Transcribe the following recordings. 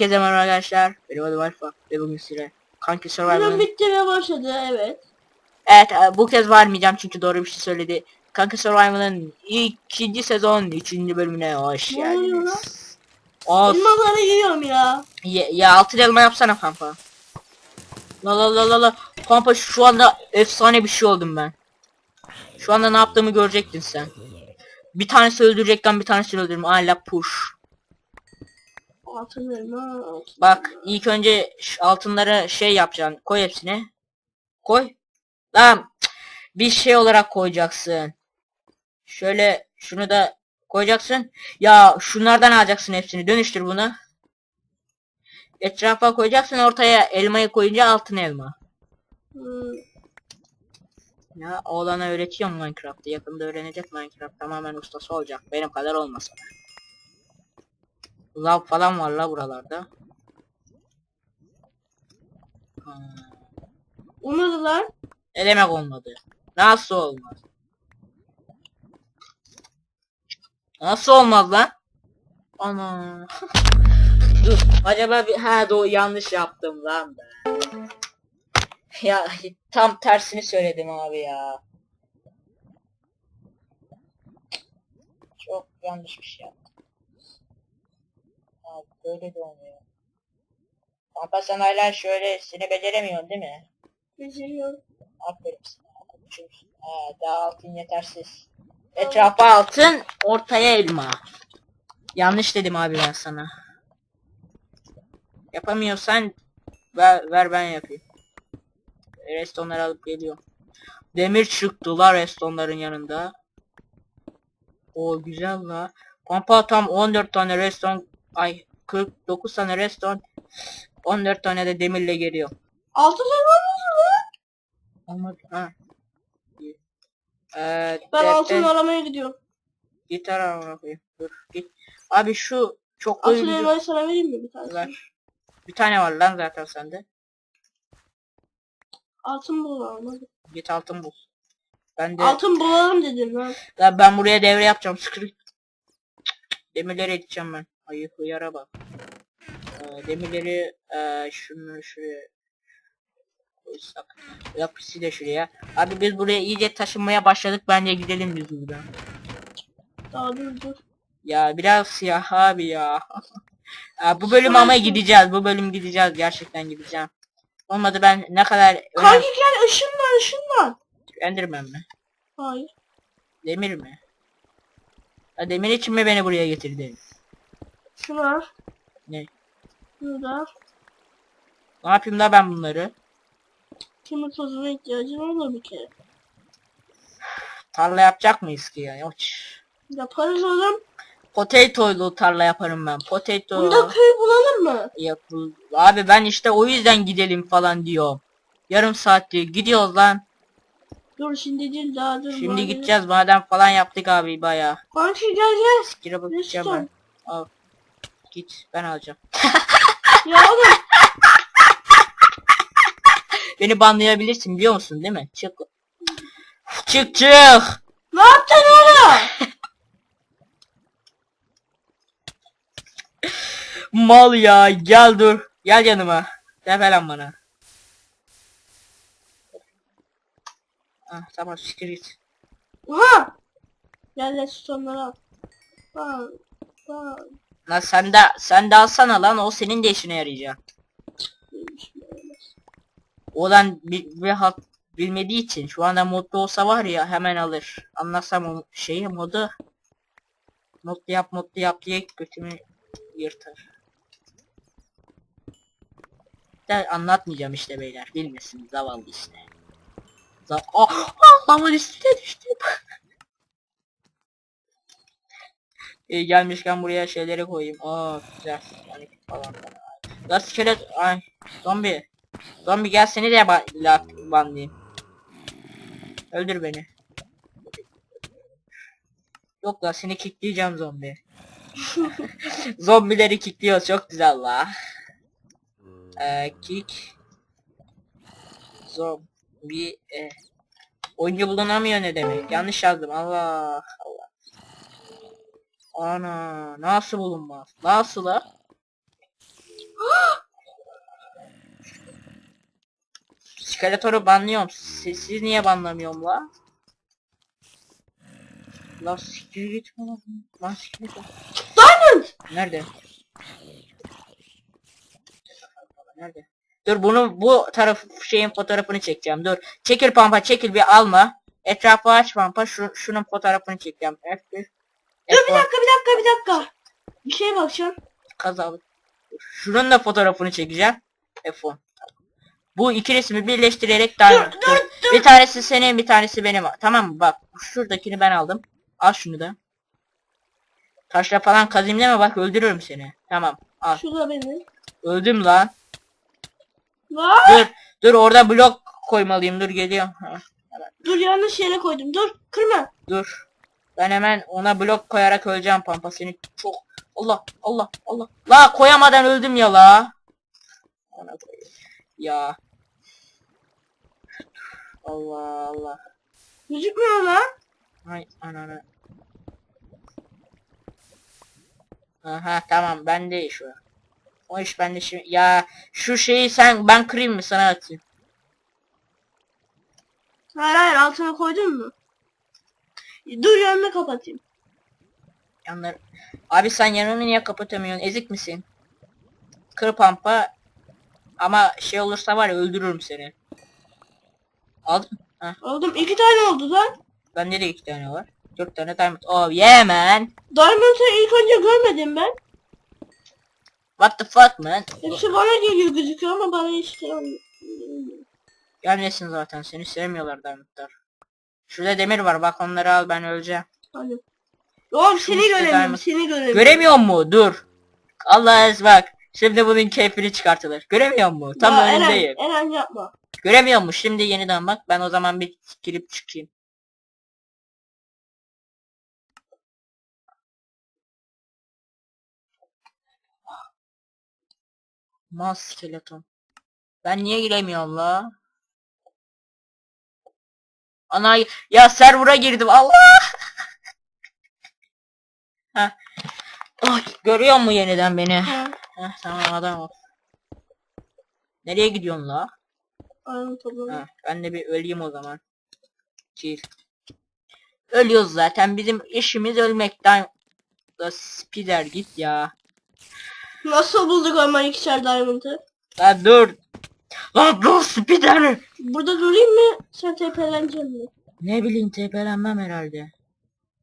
Herkese merhaba arkadaşlar. Benim adım Alfa ve bugün size Kanki Survival'ın... bitti ve başladı evet. Evet e, bu kez varmayacağım çünkü doğru bir şey söyledi. Kanki Survival'ın ikinci sezon 3. bölümüne hoş Ne oluyor lan? geldiniz. Of. Ya. Ya, ya altın elma yapsana Pampa. La la la la la. Pampa şu anda efsane bir şey oldum ben. Şu anda ne yaptığımı görecektin sen. Bir tanesi öldürecekten bir tanesini öldürürüm. Hala push. Altın elma. altın Bak elma. ilk önce altınları şey yapacaksın. Koy hepsine. Koy. Cık, bir şey olarak koyacaksın. Şöyle şunu da koyacaksın. Ya şunlardan alacaksın hepsini. Dönüştür bunu. Etrafa koyacaksın ortaya elmayı koyunca altın elma. Hmm. Ya oğlana öğretiyorum Minecraft'ı. Yakında öğrenecek Minecraft. Tamamen ustası olacak. Benim kadar olmasa da. Lav falan var la buralarda. Ha. Olmadı lan. Ne demek olmadı? Nasıl olmaz? Nasıl olmaz lan? Ana. Dur. Acaba bir ha doğru yanlış yaptım lan ben. Ya tam tersini söyledim abi ya. Çok yanlış bir şey yaptım. Böyle de olmuyor. Pampa sen hala şöylesini beceremiyorsun değil mi? Geçiyorum. Aferin sana. Ha, daha altın yetersiz. Etrafa altın, ortaya elma. Yanlış dedim abi ben sana. Yapamıyorsan ver, ver ben yapayım. Restonları alıp geliyorum. Demir çıktılar restonların yanında. O güzel la. Pampa tam 14 tane reston ay 49 tane reston 14 tane de demirle geliyor. Altın elma mı lan? Olmadı. Ha. Ee, Ben de- altın de- aramaya gidiyorum. Gitar amına koyayım. Dur git. Abi şu çok Altın oyuncu elmayı sana vereyim mi bir tane? ver. Bir tane var lan zaten sende. Altın bulalım hadi. Git altın bul. Ben de Altın bulalım dedim lan. Ya ben buraya devre yapacağım. Sıkır. Demirleri edeceğim ben. Ayı hıyara bak. Ee, demirleri ee, şunu şuraya koysak. Lapisi de şuraya. Abi biz buraya iyice taşınmaya başladık. Bence gidelim biz buradan. Daha dur dur. Ya biraz siyah abi ya. Ya bu bölüm ama gideceğiz. Bu bölüm gideceğiz. Gerçekten gideceğim. Olmadı ben ne kadar önem... Kanki gel ışınlan ışınlan. Enderman mi? Hayır. Demir mi? Ya demir için mi beni buraya getirdin? Şunu al. Ne? Şunu da al. Ne yapayım da ben bunları? Kimi tozuna ihtiyacın olur bir kere. Tarla yapacak mıyız ki ya? Yok. Yaparız oğlum. Potato'lu tarla yaparım ben. Potato. Bunda köy bulalım mı? Yapıl. Abi ben işte o yüzden gidelim falan diyor. Yarım saattir gidiyoruz lan. Dur şimdi değil daha dur. Şimdi bari. gideceğiz maden falan yaptık abi baya. Kanki gel gel. Skire bakacağım ben. Al. Git ben alacağım. Ya oğlum. Beni banlayabilirsin biliyor musun değil mi? Çık. Çık çık. Ne yaptın oğlum? Mal ya gel dur. Gel yanıma. Gel falan bana. Ah tamam siktir git. Oha. Gel restonları al. Bak. Bak. Lan sen de sen de alsana lan o senin de işine yarayacak. Olan bir, bir halt bilmediği için şu anda modda olsa var ya hemen alır. Anlasam o şeyi modu modlu yap modlu yap diye götümü yırtar. De anlatmayacağım işte beyler bilmesin zavallı işte. Zav ah, ah lavın üstüne düştüm. İyi gelmişken buraya şeyleri koyayım. Aa güzel. Yani falan. La iskelet ay zombi. Zombi gel seni de ba la banlayayım. Öldür beni. Yok la seni kickleyeceğim zombi. Zombileri kickliyoruz çok güzel la. Ee, kick. Zombi. E. Oyuncu bulunamıyor ne demek? Yanlış yazdım. Allah Allah. Ana nasıl bulunmaz? Nasıl ha? Skeletoru banlıyorum. Siz, siz niye banlamıyorum la? La siktir git lan. Lan siktir git. Diamond! Nerede? Nerede? Dur bunu bu taraf şeyin fotoğrafını çekeceğim. Dur. Çekil pampa çekil bir alma. Etrafı aç pampa. Şu, şunun fotoğrafını çekeceğim. F1. Dur bir F1. dakika bir dakika bir dakika. Bir şeye bakacağım. Kazalı. Şunun da fotoğrafını çekeceğim. F10. Bu iki resmi birleştirerek diamond. dur, dur. Bir tanesi senin bir tanesi benim. Tamam mı? Bak şuradakini ben aldım. Al şunu da. Taşla falan kazayım deme bak öldürürüm seni. Tamam al. Şu da benim. Öldüm lan. Var. Dur. Dur orada blok koymalıyım. Dur geliyorum. Ha, Dur yanlış yere koydum. Dur kırma. dur. Ben hemen ona blok koyarak öleceğim pampa seni çok. Allah Allah Allah. La koyamadan öldüm ya la. Ona koyayım. Ya. Allah Allah. Gözükmüyor lan. Ay anana. Aha tamam bende iş o. O iş bende şimdi. Ya şu şeyi sen ben kırayım mı sana atayım. Hayır hayır altına koydun mu? Dur yanını kapatayım. Yanlar. Abi sen yanını niye kapatamıyorsun? Ezik misin? Kır pampa. Ama şey olursa var ya öldürürüm seni. Aldın. Heh. Aldım. iki tane oldu lan. Bende de iki tane var. Dört tane diamond. Oh yeah man. Diamond'ı ilk önce görmedim ben. What the fuck man? Hepsi bana geliyor gözüküyor ama bana hiç gelmiyor. Gelmesin zaten. Seni sevmiyorlar diamondlar. Şurada demir var. Bak onları al ben öleceğim. Hadi. Oğlum seni göremiyorum, diamond. seni göremiyorum. Göremiyor mu? Dur. Allah ez bak. Şimdi bunun keyfini çıkartılır. Göremiyor mu? Tam Ya Eren, önündeyim. Eren yapma. Göremiyor mu? Şimdi yeniden bak. Ben o zaman bir girip çıkayım. Mal skeleton. Ben niye giremiyorum la? Ana ya server'a girdim Allah. Heh. Ay, görüyor mu yeniden beni? Ha, Heh, tamam adam ol. Nereye gidiyorsun la? Aynen. Ha, ben de bir öleyim o zaman. Chill. Ölüyoruz zaten. Bizim işimiz ölmekten. Da spider git ya. Nasıl bulduk ama ikişer diamond'ı? Lan dur. Lan dur spider. Burada durayım mı? Sen tepeleneceksin mi? Ne bileyim tepelenmem herhalde.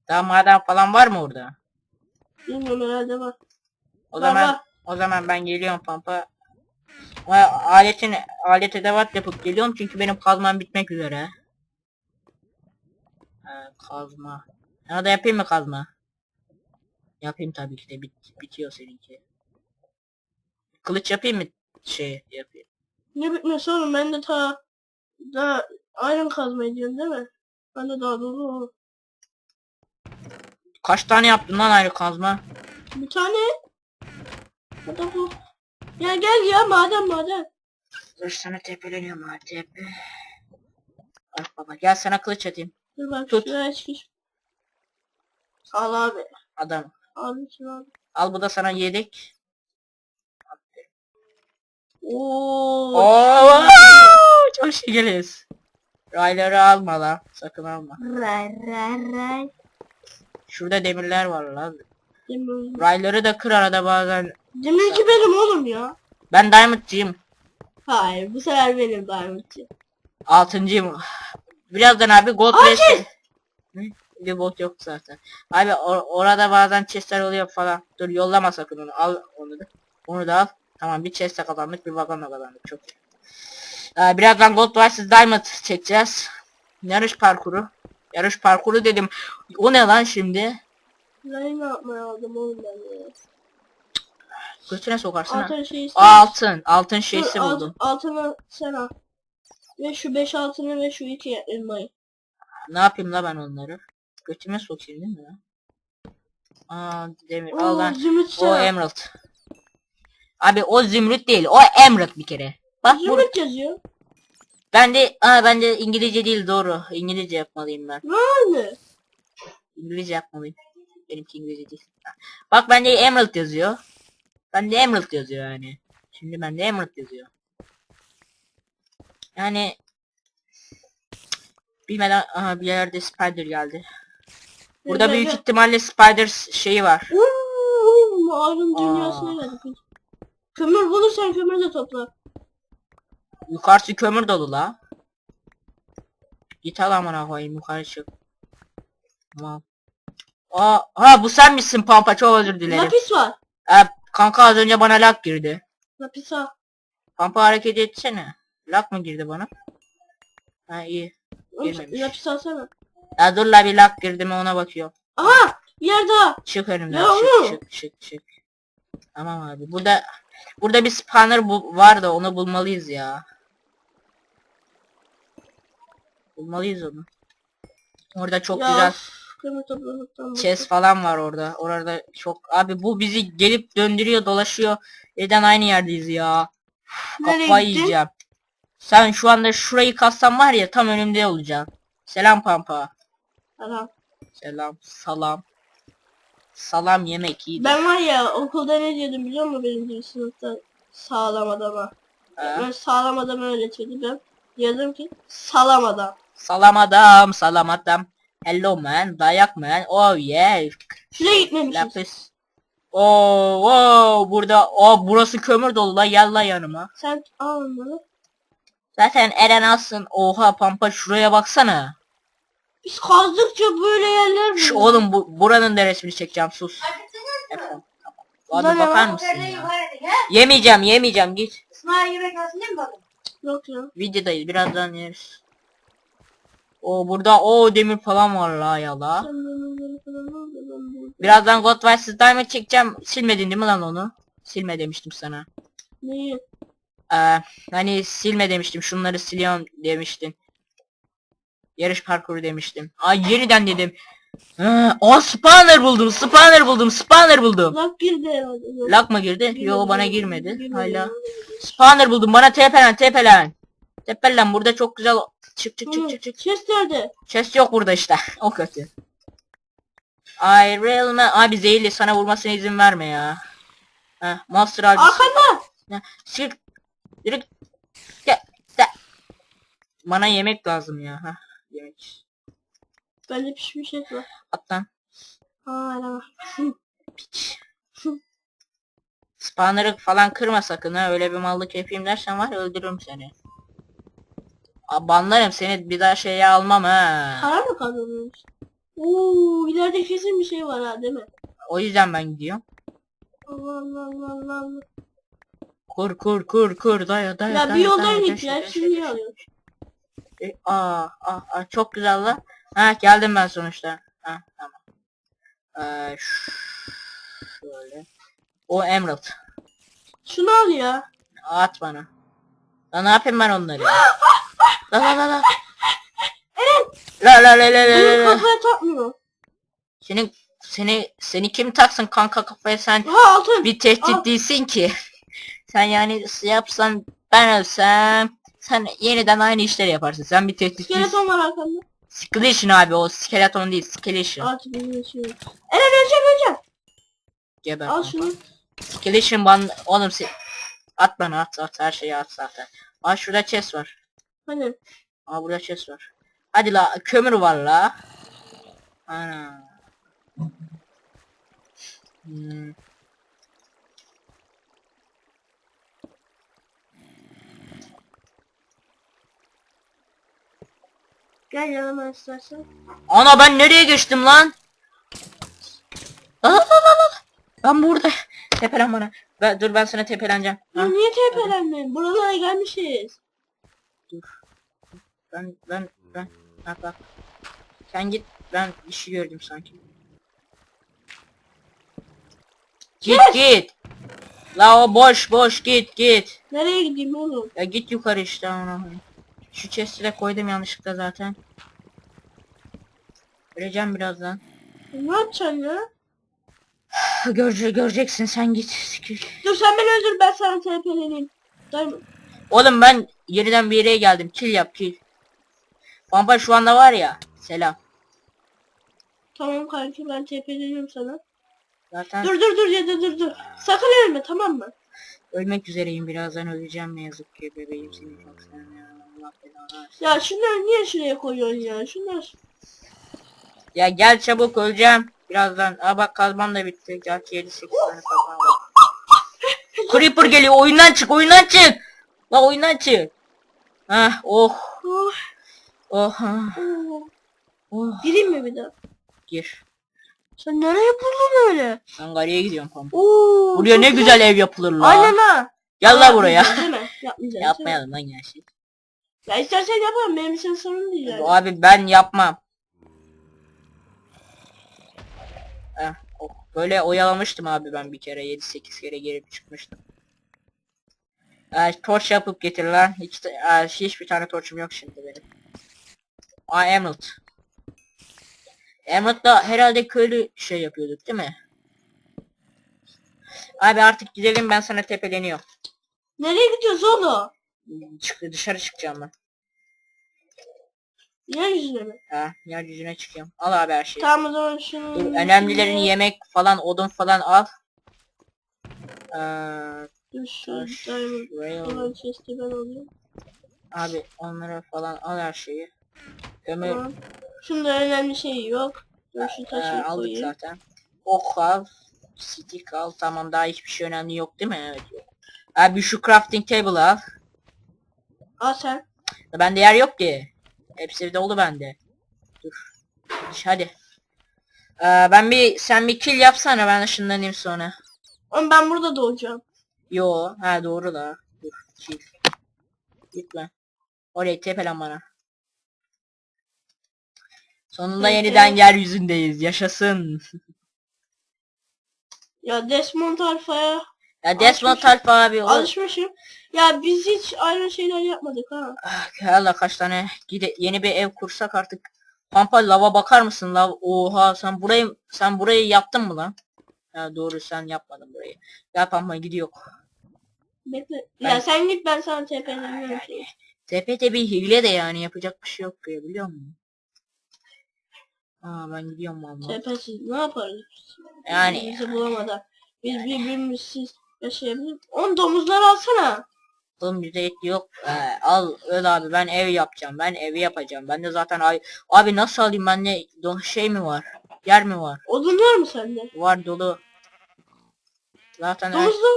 Daha maden falan var mı orada? Bilmiyorum herhalde var. O Var, zaman var. o zaman ben geliyorum pampa. Ama aletin alet edevat yapıp geliyorum çünkü benim kazmam bitmek üzere. Ha, kazma. Ya da yapayım mı kazma? Yapayım tabii ki de bit bitiyor seninki. Kılıç yapayım mı? Şey yapayım. Ne bitmesi oğlum ben de ta daha iron kazma ediyorsun değil mi? Ben de daha dolu oğlum. Kaç tane yaptın lan ayrı kazma? Bir tane. Da bu. Ya gel ya maden maden. Dur sana tepeleniyorum ha tepe. Bak baba gel sana kılıç atayım. Dur bak Tut. şuraya çıkış. Al abi. Adam. Al şunu abi. Al bu da sana yedek. Oo. Oo, çok şey geliyoruz. Rayları alma lan. Sakın alma. Ray ray ray. Şurada demirler var lan. Demir. Rayları da kır arada bazen. Demirci benim oğlum ya. Ben diamondcıyım. Hayır bu sefer benim diamondçı. Altıncıyım. Birazdan abi gold! Hı? Bir bot yok zaten. Abi or- orada bazen chestler oluyor falan. Dur yollama sakın onu. Al onu da. Onu da al. Tamam bir chest'e kazandık bir vagonla kazandık. Çok iyi. Ee, birazdan gold vs diamond çekeceğiz. Yarış parkuru. Yarış parkuru dedim. O ne lan şimdi? Neyi ne yapmaya aldım oğlum ben ya. Götüne sokarsın ha. Altın şeyi Altın. Altın şeysi Dur, alt- buldum. Altını sen al. Ve şu 5 altını ve şu 2 elmayı. Ne yapayım la ben onları? Götüme sokayım değil mi lan? Aa demir al Oo lan. zümrüt O emerald. Abi o zümrüt değil. O emerald bir kere. Bak bu Zümrüt yazıyor. ben de aa ben de İngilizce değil doğru. İngilizce yapmalıyım ben. Ne oldu? İngilizce yapmalıyım. Benimki İngilizce değil. Bak bende emerald yazıyor. Bende emerald yazıyor yani. Şimdi bende emerald yazıyor. Yani Bilmeden aha bir yerde spider geldi. Burada büyük ihtimalle spider şeyi var. Aa. dünyasına geldik. Kömür bulursan kömür de topla. Yukarısı kömür dolu la. Git al amına koyayım yukarı çık. Tamam. Aa, ha bu sen misin Pampa çok özür dilerim. Lapis var. Ee, kanka az önce bana lag girdi. Lapis al. Pampa hareket etsene. Lag mı girdi bana? Ha iyi. Girmemiş. Lapis alsana. Ya dur la bir lag girdi mi ona bakıyorum. Aha! Bir yer daha. Çık önümden Ya çık oğlum. çık çık çık. Tamam abi. Burada burada bir spawner bu var da onu bulmalıyız ya. Bulmalıyız onu. Orada çok ya, güzel chest falan var orada. Orada çok abi bu bizi gelip döndürüyor dolaşıyor. Neden aynı yerdeyiz ya. Nereye Kafayı gittin? yiyeceğim. Sen şu anda şurayı kassan var ya tam önümde olacaksın. Selam Pampa. Adam. Selam. Salam. Salam yemek iyi. Ben var ya okulda ne diyordum biliyor musun benim sınıfta sağlam adama. Ha? Ben sağlam adamı öğretiyordu ben. Diyordum ki salam adam. Salam adam, salam adam. Hello man, dayak man. Oh yeah. Şuraya gitmemişiz. Lapis. Oo, oo, burada o burası kömür dolu la gel la yanıma. Sen al onları. Zaten Eren alsın. Oha pampa şuraya baksana. Biz kazdıkça böyle yerler Şu buluyoruz. oğlum bu buranın da resmini çekeceğim sus. Abi ne bakar mısın ya? Yemeyeceğim yemeyeceğim git. İsmail yemek arasında mı bakın? Yok ya. Videodayız birazdan yeriz. O burada o demir falan var la ya la. Birazdan God vs Diamond çekeceğim. Silmedin değil mi lan onu? Silme demiştim sana. Neyi? Ee, hani silme demiştim. Şunları siliyorum demiştin. Yarış parkuru demiştim. Ay yeniden dedim. Ee, o spawner buldum. Spawner buldum. Spawner buldum. Lak girdi herhalde. Lag mı girdi? Girmedi, Yo bana girmedi, girmedi. Hala. Spawner buldum. Bana tepelen tepelen. Tepelen burada çok güzel. Çık çık çık çık çık. Chest nerede? Chest yok burada işte. o kötü. Iron Man. Abi zehirli sana vurmasına izin verme ya. Heh, Monster abi. Arkanda. Sir. Yürü. Gel. Bana yemek lazım ya. Ha. Yemek. Bende pişmiş et var. At lan. Hala var. Piç. Spawner'ı falan kırma sakın ha. Öyle bir mallık yapayım dersen var ya öldürürüm seni. Aa, Banlarım seni bir daha şeye almam ha. Para mı kazanıyoruz? Oo, ileride kesin bir şey var ha değil mi? O yüzden ben gidiyorum. Allah Allah Allah Allah. Kur kur kur kur daya daya Ya bir yoldan daya, git daya, ya. daya, Şimdi daya. E, aa, aa, aa, çok güzel la. Ha geldim ben sonuçta. Ha tamam. Ee, şöyle. O emerald. Şunu al ya. At bana. Lan ne yapayım ben onları? la la la la. La la la la la Bunu la. kafaya takmıyor. Senin seni seni kim taksın kanka kafaya sen Ha altın. bir tehdit Al. değilsin ki. sen yani yapsan ben ölsem sen yeniden aynı işleri yaparsın. Sen bir tehdit. İskeleton var arkamda. Skeleton abi o skeleton değil skeleton. Artık yok. Eren öleceğim öleceğim. Geber. Al şunu. Skeleton ban oğlum se- at bana at at her şeyi at zaten. Aa şurada chest var. Hani. Aa burada chest var. Hadi la kömür var la. Ana. Hmm. Gel yanıma istersen. Ana ben nereye geçtim lan? Aa, aa, aa, aa. Ben burada. Tepelen bana. Ben, dur ben sana tepeleneceğim. Ha, Ya niye tepelendin? Buralara gelmişiz. ben ben ben. Bak bak. Sen git. Ben bir şey gördüm sanki. Git git. La o boş boş git git. Nereye gideyim oğlum? Ya git yukarı işte ona. Şu chest'i de koydum yanlışlıkla zaten. Öleceğim birazdan. Ne yapacaksın ya? Görece göreceksin sen git. Sikir. Dur sen beni öldür ben sana tepeleneyim. Diamond. Oğlum ben yeniden bir yere geldim. Kill yap kill. Pampa şu anda var ya. Selam. Tamam kanki ben tepeleniyorum sana. Zaten Dur dur dur ya dur dur dur. Sakın ölme tamam mı? ölmek üzereyim. Birazdan öleceğim ne yazık ki bebeğim seni çok sevmiyorum. Allah belanı Ya şunları niye şuraya koyuyorsun ya? Şunlar Ya gel çabuk öleceğim. Birazdan. Aa bak kazmam da bitti. Gerçi 7 8 tane kazmam var. Creeper geliyor. Oyundan çık. Oyundan çık. La oyundan çık. Hah oh. Oh, Oh. ah, oh. oh. Gireyim mi bir daha? Gir. Sen nereye buldun öyle? Ben gariye gidiyorum pampa. Oo, Buraya çok ne güzel ev yapılır la. Aynen ha. Gel la buraya. Yapmayalım lan ya şey. Ya istersen yapalım. Benim için sorun değil yani. Abi ben yapmam. Heh, oh. Böyle oyalamıştım abi ben bir kere 7-8 kere girip çıkmıştım. Ee, torç yapıp getir lan. Hiç, de- ee, hiçbir tane torçum yok şimdi benim. Aa Emerald. Emerald'da herhalde köylü şey yapıyorduk değil mi? Abi artık gidelim ben sana tepeleniyorum. Nereye gidiyoruz oğlum? Çık, dışarı çıkacağım ben. Yeryüzüne mi? Ha, yeryüzüne çıkıyorum. Al abi her şeyi. Tamam o zaman şunu... Dur, önemlilerini yemek falan, odun falan al. Ee, Dur şu taş, diamond rail. chest'i ben alayım. Abi onları falan al her şeyi. Kömür Tamam. Şunda önemli şey yok. Dur şu ee, taşı aldık koyayım. zaten. Ok al. Stick al. Tamam daha hiçbir şey önemli yok değil mi? Evet yok. Abi şu crafting table al. Al sen. Bende yer yok ki. Hepsi dolu bende. Dur. Hadi. Ee, ben bir sen bir kill yapsana ben ışınlanayım sonra. Ama ben burada doğacağım. Yo, ha doğru da. Dur, kill. Gitme. Oraya tepelen bana. Sonunda Evet, yeniden evet. yeryüzündeyiz. Yaşasın. Ya Desmond Alfa'ya Ya Desmond. Alfa abi. O... alışmışım. Ya biz hiç aynı şeyler yapmadık ha. Ah, Allah kaç tane gide yeni bir ev kursak artık. Pampa lava bakar mısın lav? Oha sen burayı sen burayı yaptın mı lan? Ha doğru sen yapmadın burayı. Gel Pampa gidiyor. Bekle. Ben- Ya sen git ben sana TP'leniyorum şey. Tepede bir hile de yani yapacak bir şey yok ya biliyor musun? Aa ben gidiyorum valla. TP'siz ne yaparız? Yani- Bizi bulamadan. Biz birbirimizsiz yaşayabilir. On domuzları alsana. Oğlum bizde et yok. Ee, al öl abi ben ev yapacağım. Ben evi yapacağım. Ben de zaten ay abi nasıl alayım ben ne şey mi var? Yer mi var? Odun var mı sende? Var dolu. Zaten her- Domuzlu.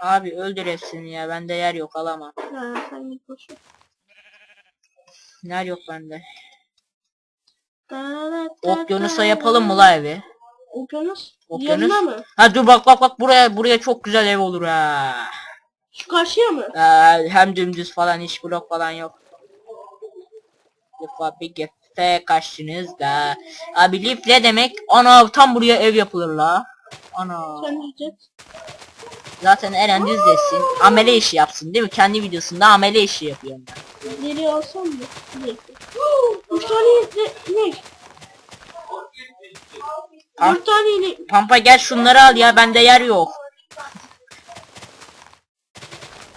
abi öldür hepsini ya. Bende yer yok alamam. Ha sen git boş ver. Yer yok bende. Okyanusa yapalım mı la evi? Okyanus? Okyanus? Yanına mı? Ha dur bak bak bak buraya buraya çok güzel ev olur ha. Şu karşıya mı? Ee, hem dümdüz falan hiç blok falan yok. Defa bir gete kaçtınız da. Abi lif ne demek? Ana tam buraya ev yapılır la. Ana. Sen diyeceksin. Zaten Eren düz desin. Amele işi yapsın değil mi? Kendi videosunda amele işi yapıyor. Deri alsam mı? Bir tane ne? Dört tane inek. Pampa gel şunları al ya bende yer yok.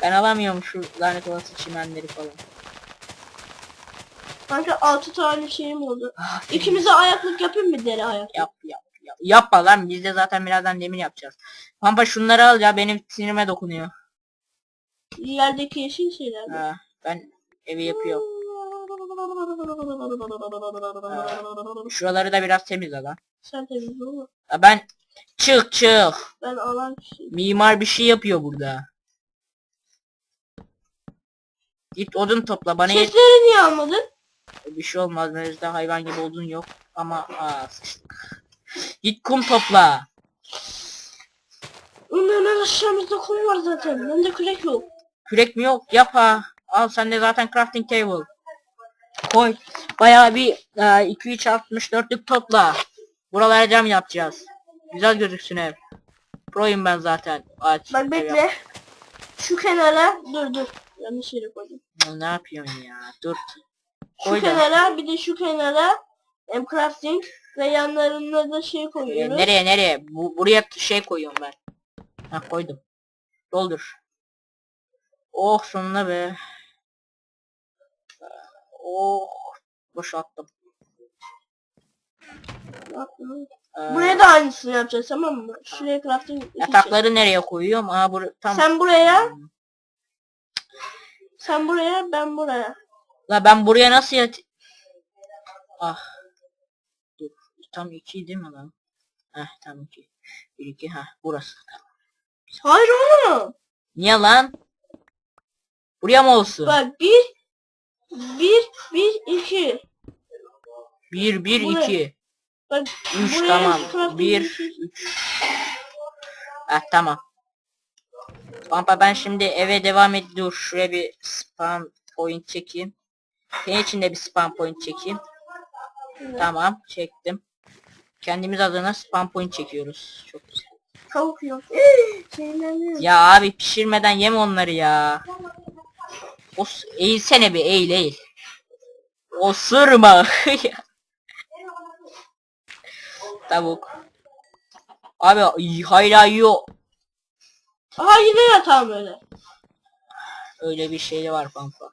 Ben alamıyorum şu lanet olası çimenleri falan. Kanka altı tane şeyim oldu. Ah, İkimize ayaklık yapayım mı deri ayak? Yap yap yap. Yapma lan biz de zaten birazdan demir yapacağız. Pampa şunları al ya benim sinirime dokunuyor. Yerdeki yeşil şeyler. mi? Ha, ben evi yapıyorum. Şuraları da biraz temizle lan. Sen. Ha, ben çık çık. Ben alan kişiyim. Mimar bir şey yapıyor burada. Git odun topla bana yet- niye almadın? bir şey olmaz. Mezde hayvan gibi odun yok. Ama aa sıçtık. Git kum topla. Onların aşağımızda kum var zaten. Bende kürek yok. Kürek mi yok? Yap ha. Al sende zaten crafting table. Koy. Bayağı bir 2-3 64'lük topla. Buralara cam yapacağız. Güzel gözüksün ev. Proyum ben zaten. Aç. Bak bekle. Şu kenara dur dur. Yanlış yere koydum. yap- Ne yapıyorsun ya? Dur. Şu Koy da. kenara bir de şu kenara em crafting ve yanlarına da şey Ee, koyuyoruz. nereye nereye? Bu, buraya şey koyuyorum ben. Ha koydum. Doldur. Oh sonuna be. Oh boşalttım. Ee, Buraya da aynısını yapacağız tamam mı? Şuraya crafting yatakları nereye koyuyorum? Aa bur tam Sen buraya, sen buraya, ben buraya. La ben buraya nasıl yat... Ah. Dur. Tam iki değil mi lan? Heh tam iki. Bir iki heh burası. Hayır oğlum. Niye lan? Buraya mı olsun? Bak bir, bir, bir, iki. Bir, bir, Bu ne? iki. Bak Üç buraya tamam. crafting Bir, bir- üç. Ah tamam. Pampa ben şimdi eve devam et. Dur şuraya bir spam point çekeyim. Senin için de bir spam point çekeyim. Tamam çektim. Kendimiz adına spam point çekiyoruz. Çok güzel. Tavuk yok. Ya abi pişirmeden yeme onları ya. O eğilsene bir eğil eğil. Osurma. Tavuk. Abi y- hala yiyor. Aha yine yatağım öyle. Öyle bir şey var pampa.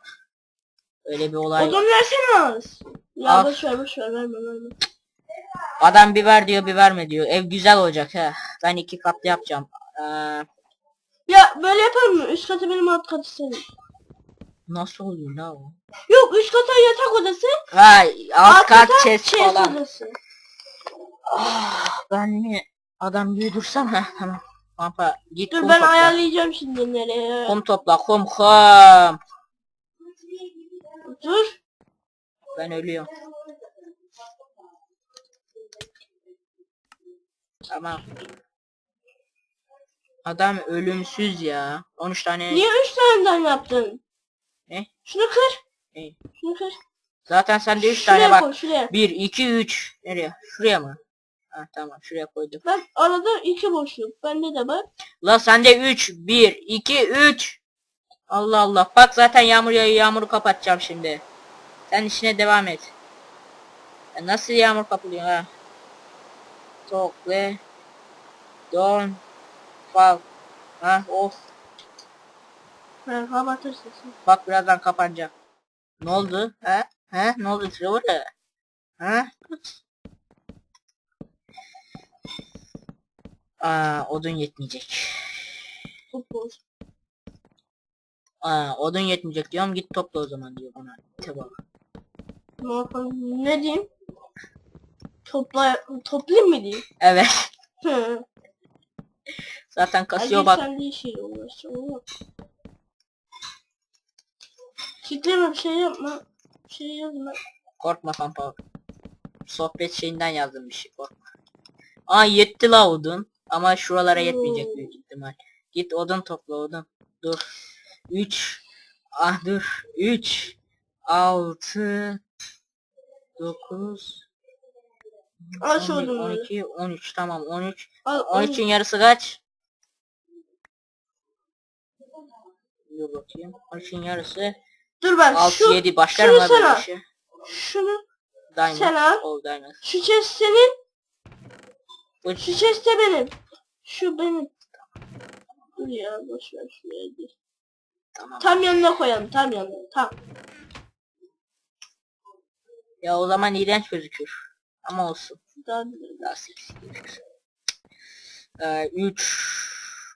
Öyle bir olay. Odun versene az. Ya Al. boş ver boş ver verme verme. Adam bir ver diyor bir verme diyor. Ev güzel olacak he. Ben iki katlı yapacağım. Ee, Ya böyle yapalım mı? Üst katı benim alt katı senin. nasıl oluyor la o? Yok üst kata yatak odası. Ha alt kat kata chest chest falan. odası. Ah, ben mi adam büyüdürsem ha tamam. Pampa git Dur kum ben topla. ayarlayacağım şimdi nereye. Kum topla kum kum. Dur. Ben ölüyorum. Tamam. Adam ölümsüz ya. 13 tane. Niye üç taneden yaptın? Ne? Şunu kır. Ne? Şunu kır. Zaten sende 3 Şuraya tane bak. koy şuraya. 1 2 3. Nereye? Şuraya mı? Ha tamam şuraya koydum. Bak arada iki boşluk. Bende de bak. La sende 3 1 2 3. Allah Allah. Bak zaten yağmur yağıyor. Yağmuru kapatacağım şimdi. Sen işine devam et. Ya nasıl yağmur kapılıyor ha? Tokle. Don. Fal. Ha of. Kapatırsın. sen. Bak birazdan kapanacak. Ne oldu? Ha? Ha? Ne oldu Trevor? Ha? Aa, odun yetmeyecek. Futbol. Aa, odun yetmeyecek diyorum. Git topla o zaman diyor bana. Tamam. Ne diyeyim? Topla, toplayayım mı diyeyim? Evet. Hı. Zaten kasıyor bak. sen ama. Kitleme bir şey yapma. Bir şey yazma. Korkma pampa. Sohbet şeyinden yazdım bir şey korkma. Aa yetti la odun. Ama şuralara yetmeyecek büyük ihtimal. Git odun topla odun. Dur. 3 Ah dur. 3 6 9 Al şu odunları. 12 13 tamam 13 Al, al. 13'ün yarısı kaç? Dur bakayım. 13'ün yarısı Dur ben 6 şu 7 başlarım şunu abi böyle işe. şunu Diamond. sen al. All diamond. Şu chest senin. Bu Şu chest de benim. Şu benim. Dur ya boş ver şuraya gir. tamam. Tam yanına koyalım tam yanına tam. Ya o zaman iğrenç gözükür. Ama olsun. Daha Daha seksi gözüksün. Ee, 3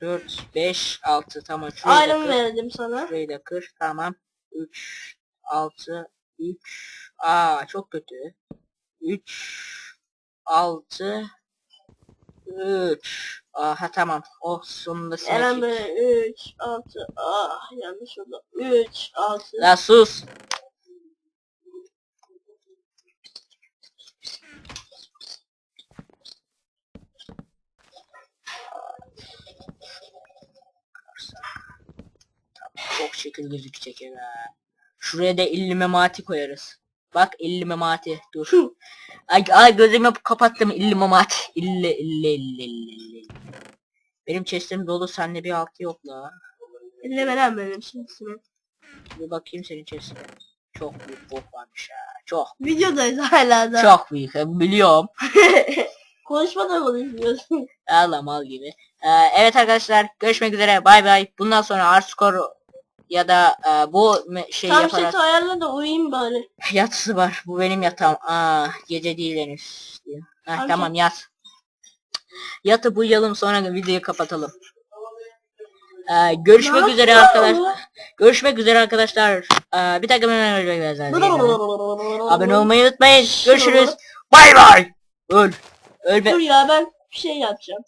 4 5 6 tamam şurayı da Iron kır. verdim sana. Şurayı da kır. Tamam. 3 6 3 Aa çok kötü. 3 6 3 Aha tamam. Oh sonunda Eren böyle 3 6 ah yanlış oldu. 3 6 La sus. Çok şekil gözükecek eve. Şuraya da 50 memati koyarız. Bak 50 memati. Dur. Ay, ay gözümü kapattım 50 memati. 50 50 50 50 50. Benim chestim dolu sende bir altı yok la. Elle veren benim şimdisine. Bir bakayım senin chestine. Çok büyük bok varmış ha. Çok. Videodayız hala da. Çok büyük. Biliyorum. Konuşma da konuşmuyorsun. Allah mal gibi. Ee, evet arkadaşlar görüşmek üzere. Bay bay. Bundan sonra Arscore ya da e, bu şey Tam yaparak seti ayarla da uyuyayım bari. yatısı var. Bu benim yatağım. Aa, gece değil henüz. diyor. Heh, Tamam, tamam yat. Yatıp uyuyalım sonra videoyu kapatalım. Ee, görüşmek Ne üzere yapıyor arkadaşlar. Görüşmek üzere arkadaşlar. Ee, bir takım hemen görüşmek üzere. Abone olmayı unutmayın. Görüşürüz. Bay bay. Öl. Öl be. Dur ya ben bir şey yapacağım.